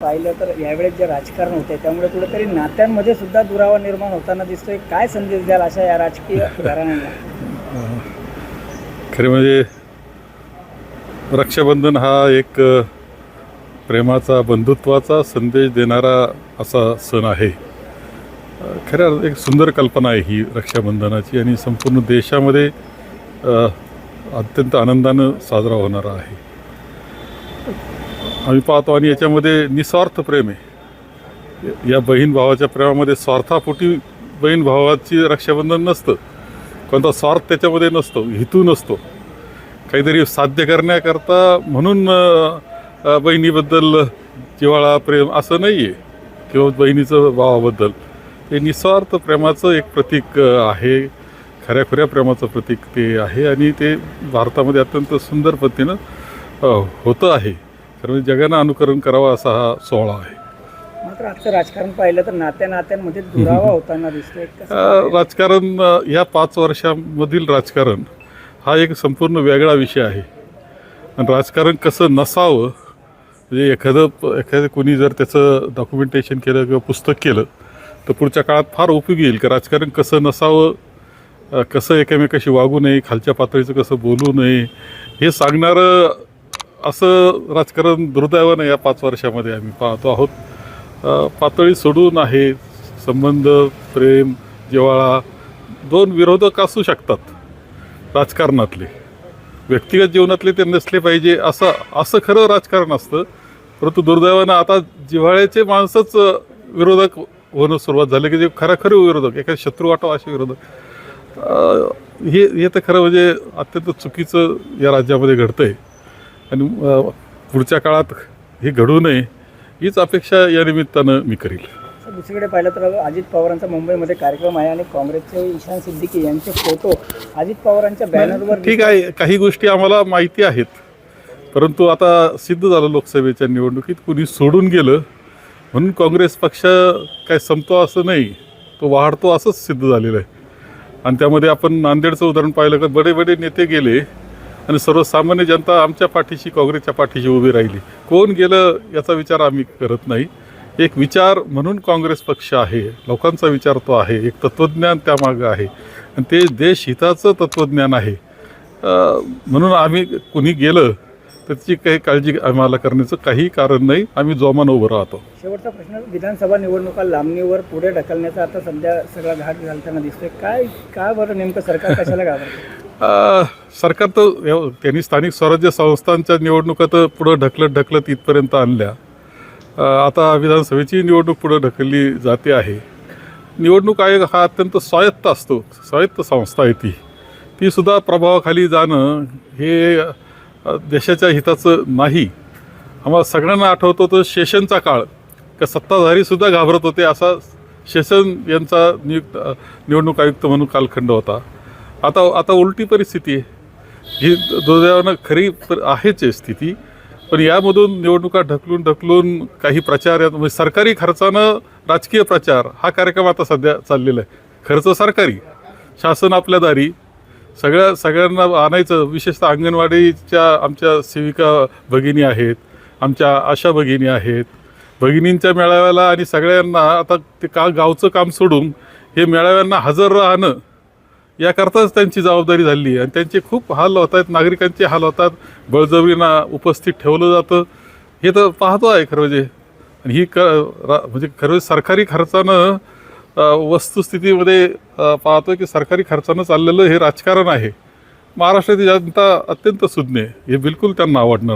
पाहिलं तर यावेळेस जे राजकारण होते त्यामुळे कुठेतरी नात्यांमध्ये सुद्धा दुरावा निर्माण होताना दिसतोय. काय संदेश द्याल अशा या राजकीय घराण्यांना? खरे म्हणजे रक्षाबंधन हा एक प्रेमाचा बंधुत्वाचा संदेश देणारा असा सण आहे. खऱ्या एक सुंदर कल्पना आहे ही रक्षाबंधनाची आणि संपूर्ण देशामध्ये अत्यंत आनंदानं साजरा होणारा आहे. आम्ही पाहतो आणि याच्यामध्ये निस्वार्थ प्रेम आहे. या बहीण भावाच्या प्रेमामध्ये स्वार्थापोटी बहीण भावाची रक्षाबंधन नसतं. कोणता स्वार्थ त्याच्यामध्ये नसतो हेतू नसतो. काहीतरी साध्य करण्याकरता म्हणून बहिणीबद्दल जिव्हाळा प्रेम असं नाही आहे किंवा बहिणीचं भावाबद्दल. ते निस्वार्थ प्रेमाचं एक प्रतीक आहे. खऱ्या खऱ्या प्रेमाचं प्रतीक ते आहे आणि ते भारतामध्ये अत्यंत सुंदर पद्धतीनं होतं आहे. कारण जगानं अनुकरण करावं असा हा सोहळा आहे. मात्र आजचं राजकारण पाहिलं तर नात्या नात्यांमध्ये दुरावा होताना दिसतोय. अ? राजकारण अ, या पाच वर्षामधील राजकारण हा एक संपूर्ण वेगळा विषय आहे. आणि राजकारण कसं नसावं म्हणजे एखादं प- एखादं कोणी जर त्याचं डॉक्युमेंटेशन केलं किंवा पुस्तक केलं तर पुढच्या काळात फार उपयोगी येईल. की राजकारण कसं नसावं अ, कसं एकमेकाशी वागू नये खालच्या पातळीचं कसं बोलू नये हे सांगणारं असं राजकारण दुर्दैवानं या पाच वर्षामध्ये आम्ही पाहतो आहोत. पातळी सोडून आहे संबंध प्रेम जिव्हाळा दोन विरोधक असू शकतात राजकारणातले. व्यक्तिगत जीवनातले ते नसले पाहिजे असं असं खरं राजकारण असतं. परंतु दुर्दैवानं आता जिव्हाळ्याचे माणसंच विरोधक होणं सुरुवात झाली की जे खराखरी विरोधक एखादे शत्रू वाटावं असे विरोधक. हे हे तर खरं म्हणजे अत्यंत चुकीचं या राज्यामध्ये घडतं आहे आणि पुढच्या काळात हे घडू नये हीच अपेक्षा या निमित्तानं मी करील. दुसरीकडे पाहिलं तर अजित पवारांचा मुंबईमध्ये कार्यक्रम आहे आणि काँग्रेसचे ईशान सिद्दीकी यांचे फोटो अजित पवारांच्या बॅनरवर ठीक आहे काही गोष्टी आम्हाला माहिती आहेत. परंतु आता सिद्ध झालं लोकसभेच्या निवडणुकीत कुणी सोडून गेलं म्हणून काँग्रेस पक्ष काय संपतो असं नाही तो वाढतो असंच सिद्ध झालेलं आहे. आणि त्यामध्ये आपण नांदेडचं उदाहरण पाहिलं का बडे बडे नेते गेले आणि सर्वसामान्य जनता आमच्या पाठीशी काँग्रेसच्या पाठीशी उभी राहिली. कोण गेलं याचा विचार आम्ही करत नाही. एक विचार म्हणून काँग्रेस पक्ष आहे लोकांचा विचार तो आहे एक तत्त्वज्ञान त्यामागं आहे. आणि ते देशहिताचं तत्त्वज्ञान आहे. म्हणून आम्ही कुणी गेलं त्याची काही काळजी आम्हाला करण्याचं काही कारण नाही. आम्ही जोमान उभं राहतो. शेवटचा प्रश्न विधानसभा निवडणुका लांबणीवर पुढे ढकलण्याचा आता सध्या सगळा घाट घालताना दिसतोय. काय काय बरं नेमकं सरकार कशाला घाबरतं? सरकार तर त्यांनी स्थानिक स्वराज्य संस्थांच्या निवडणुका तर पुढं ढकलत ढकलत इथपर्यंत आणल्या. आता विधानसभेची निवडणूक पुढं ढकलली जाते आहे. निवडणूक आयोग हा अत्यंत स्वायत्त असतो स्वायत्त संस्था आहे ती. तीसुद्धा प्रभावाखाली जाणं हे देशाच्या हिताचं नाही. आम्हाला सगळ्यांना आठवतो तो शेषनचा काळ. का सत्ताधारीसुद्धा घाबरत होते असा शेषन यांचा नियुक्त निवडणूक आयुक्त म्हणून कालखंड होता. आता आता उलटी परिस्थिती आहे. ही दुर्दैवानं खरी पर आहेच आहे स्थिती. पण यामधून निवडणुका ढकलून ढकलून काही प्रचार यात म्हणजे सरकारी खर्चानं राजकीय प्रचार हा कार्यक्रम आता सध्या चाललेला आहे. खर्च सरकारी शासन आपल्या दारी. सगळ्या सगळ्यांना आणायचं. विशेषतः अंगणवाडीच्या आमच्या सेविका भगिनी आहेत आमच्या आशा भगिनी आहेत. भगिनींच्या मेळाव्याला आणि सगळ्यांना आता ते का गावचं काम सोडून हे मेळाव्यांना हजर राहणं याकरताच त्यांची जबाबदारी झाली आहे आणि त्यांचे खूप हाल होत आहेत नागरिकांचे हाल होतात बळजबरीनं उपस्थित ठेवलं जातं. हे तर पाहतो आहे खरं म्हणजे. आणि ही क रा म्हणजे खरं म्हणजे सरकारी खर्चानं वस्तुस्थितीमध्ये पाहतो की सरकारी खर्चानं चाललेलं हे राजकारण आहे. महाराष्ट्राची जनता अत्यंत सुज्ञ आहे. हे बिलकुल त्यांना आवडणार